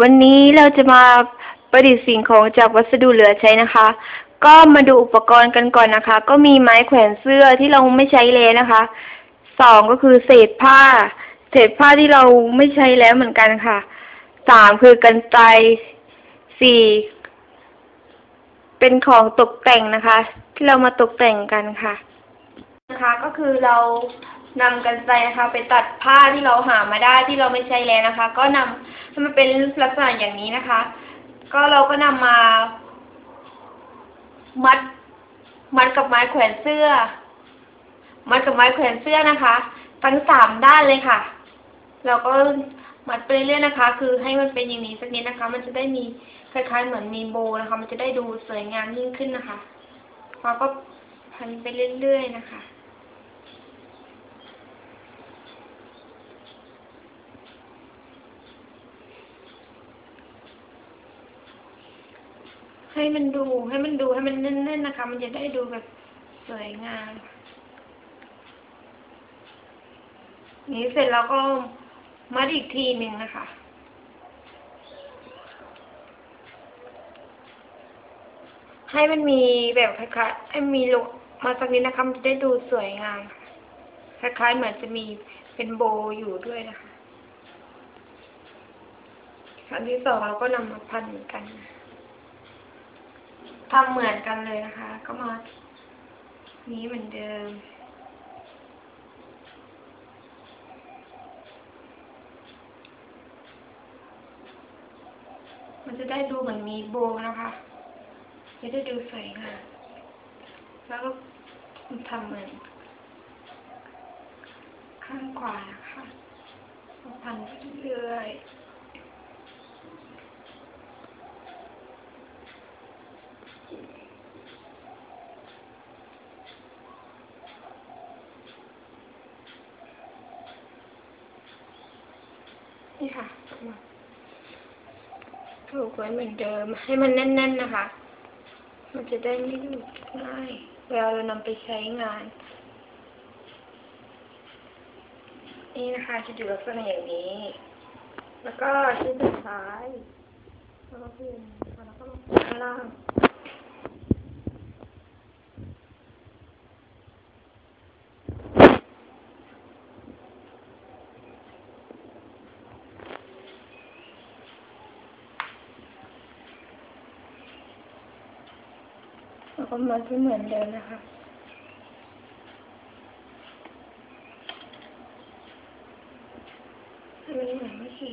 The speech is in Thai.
วันนี้เราจะมาประดิษฐ์สิ่งของจากวัสดุเหลือใช้นะคะ ก็มาดูอุปกรณ์กันก่อนนะคะ ก็มีไม้แขวนเสื้อที่เราไม่ใช้แล้วนะคะสองก็คือเศษผ้า เศษผ้าที่เราไม่ใช้แล้วเหมือนกันค่ะสามคือกันไกสี่เป็นของตกแต่งนะคะ ที่เรามาตกแต่งกันค่ะ นะคะ ก็คือเรา นำกันไกรนะคะ ไปตัดผ้าที่เราหามาได้ที่เราไม่ใช้แล้วนะคะ ก็นำให้มันเป็นลักษณะอย่างนี้นะคะ ก็เราก็นำมา มัด มัดกับไม้แขวนเสื้อ มัดกับไม้แขวนเสื้อนะคะ ทั้งสามด้านเลยค่ะ เราก็มัดไปเรื่อยๆนะคะ คือให้มันเป็นอย่างนี้สักนิดนะคะ มันจะได้มีคล้ายๆเหมือนมีโบนะคะ มันจะได้ดูสวยงามยิ่งขึ้นนะคะเราก็พันไปเรื่อยๆนะคะ ให้มันดูให้มันดูให้มันแน่นๆนะคะ มันจะได้ดูแบบสวยงามนี้เสร็จแล้วก็มัดอีกทีหนึ่งนะคะ ให้มันมีแบบคล้ายๆให้มีลงมาสักนิดนะคะมันจะได้ดูสวยงามคล้ายๆเหมือนจะมีเป็นโบอยู่ด้วยนะคะขั้นที่สองเราก็นำมาพันเหมือน ทำเหมือนกันเลยนะคะ ก็มานี้เหมือนเดิม มันจะได้ดูเหมือนมีโบนะคะจะได้ดูสวยงามแล้วก็ทำเหมือน ข้างขวานะคะพันเรื่อย นี่ค่ะมาผูกไว้เหมือนเดิม ให้มันแน่น ๆนะคะ มันจะได้ไม่หลุดง่ายเวลาเรานำไปใช้งาน นี่นะคะจะดูลักษณะอย่างนี้ แล้วก็ชิ้นสุดท้ายแล้วก็เปลี่ยนแล้วก็ลงข้างล่าง แล้วก็มาที่เหมือนเดิมนะคะไม่เหมือนเมื่อกี้